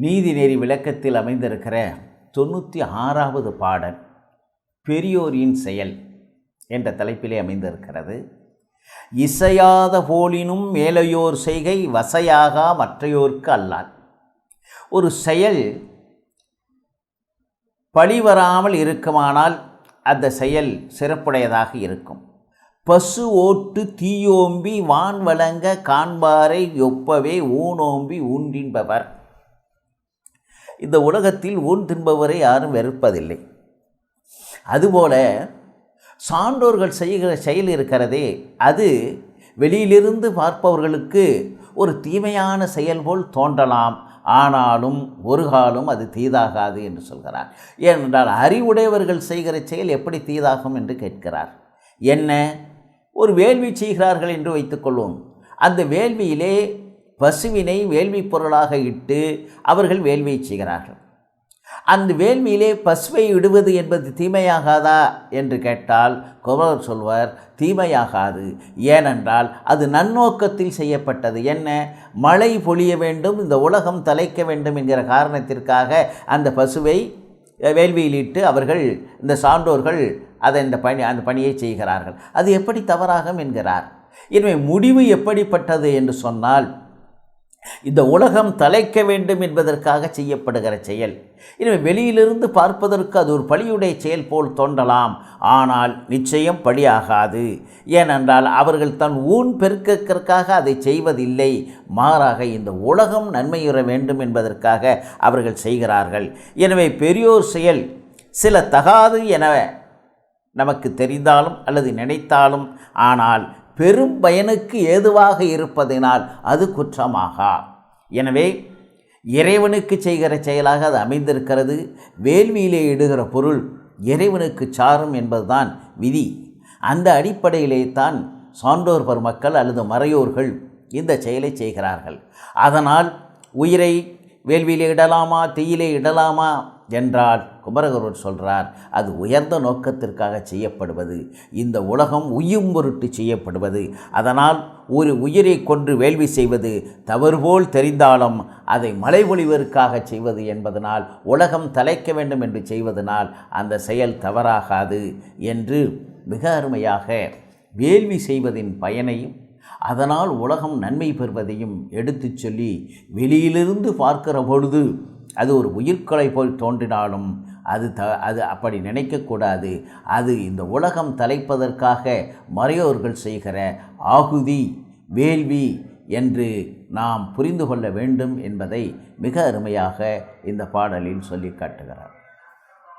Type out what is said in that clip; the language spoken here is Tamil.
நீதிநெறி விளக்கத்தில் அமைந்திருக்கிற தொண்ணூற்றி ஆறாவது பாடல் பெரியோரின் செயல் என்ற தலைப்பிலே அமைந்திருக்கிறது. இசையாத போலினும் மேலையோர் செய்கை வசையாகா மற்றையோர்க்கு அல்லால். ஒரு செயல் பழிவராமல் இருக்குமானால் அந்த செயல் சிறப்புடையதாக இருக்கும். பசு ஓட்டு தீயோம்பி வான் வழங்க காண்பாரை ஒப்பவே ஊனோம்பி ஊன்றின்பவர். இந்த உலகத்தில் ஊன் தின்பவரை யாரும் வெறுப்பதில்லை. அதுபோல சான்றோர்கள் செய்கிற செயல் இருக்கிறதே அது வெளியிலிருந்து பார்ப்பவர்களுக்கு ஒரு தீமையான செயல் போல் தோன்றலாம். ஆனாலும் ஒரு காலம் அது தீதாகாது என்று சொல்கிறார். ஏனென்றால் அறிவுடையவர்கள் செய்கிற செயல் எப்படி தீதாகும் என்று கேட்கிறார். என்ன? ஒரு வேள்வி செய்கிறார்கள் என்று வைத்துக்கொள்வோம். அந்த வேள்வியிலே பசுவினை வேள்வி பொருளாக இட்டு அவர்கள் வேள்வியை செய்கிறார்கள். அந்த வேள்வியிலே பசுவை இடுவது என்பது தீமையாகாதா? என்று கேட்டால் குமரர் சொல்வர் தீமையாகாது. ஏனென்றால் அது நன்னோக்கத்தில் செய்யப்பட்டது. என்ன? மழை பொழிய வேண்டும் இந்த உலகம் தலைக்க வேண்டும் என்கிற காரணத்திற்காக அந்த பசுவை வேள்வியிலிட்டு அவர்கள் இந்த சான்றோர்கள் அதை இந்த பணி அந்த பணியை செய்கிறார்கள். அது எப்படி தவறாகும் என்கிறார். எனவே முடிவு எப்படிப்பட்டது என்று சொன்னால் இந்த உலகம் தலைக்க வேண்டும் என்பதற்காக செய்யப்படுகிற செயல். எனவே வெளியிலிருந்து பார்ப்பதற்கு அது ஒரு பழியுடைய செயல் போல் தோன்றலாம். ஆனால் நிச்சயம் பழியாகாது. ஏனென்றால் அவர்கள் தன் ஊன் பெருக்கத்திற்காக அதை செய்வதில்லை. மாறாக இந்த உலகம் நன்மையுற வேண்டும் என்பதற்காக அவர்கள் செய்கிறார்கள். எனவே பெரியோர் செயல் சில தகாது என நமக்கு தெரிந்தாலும் அல்லது நினைத்தாலும் ஆனால் பெரும் பயனுக்கு ஏதுவாக இருப்பதினால் அது குற்றமாகா? எனவே இறைவனுக்கு செய்கிற செயலாக அது அமைந்திருக்கிறது. வேள்வியிலே இடுகிற பொருள் இறைவனுக்கு சாரும் என்பதுதான் விதி. அந்த அடிப்படையிலே தான் சான்றோர் பெருமக்கள் அல்லது மறையோர்கள் இந்த செயலை செய்கிறார்கள். அதனால் உயிரை வேள்வியிலே இடலாமா தீயிலே இடலாமா என்றால் குமரகுருவர் சொல்கிறார் அது உயர்ந்த நோக்கத்திற்காக செய்யப்படுவது இந்த உலகம் உயும் பொருட்டு செய்யப்படுவது அதனால் ஒரு உயிரை கொன்று வேள்வி செய்வது தவறு போல் தெரிந்தாலும் அதை மலை பொழிவதற்காக செய்வது என்பதனால் உலகம் தலைக்க வேண்டும் என்று செய்வதனால் அந்த செயல் தவறாகாது என்று மிக அருமையாக வேள்வி செய்வதின் பயனையும் அதனால் உலகம் நன்மை பெறுவதையும் எடுத்துச் சொல்லி வெளியிலிருந்து பார்க்கிற பொழுது அது ஒரு உயிர்களை போல் தோன்றினாலும் அது த அது அப்படி நினைக்கக்கூடாது. அது இந்த உலகம் தலைப்பதற்காக மறையோர்கள் செய்கிற ஆகுதி வேள்வி என்று நாம் புரிந்து கொள்ள வேண்டும் என்பதை மிக அருமையாக இந்த பாடலில் சொல்லி காட்டுகிறார்.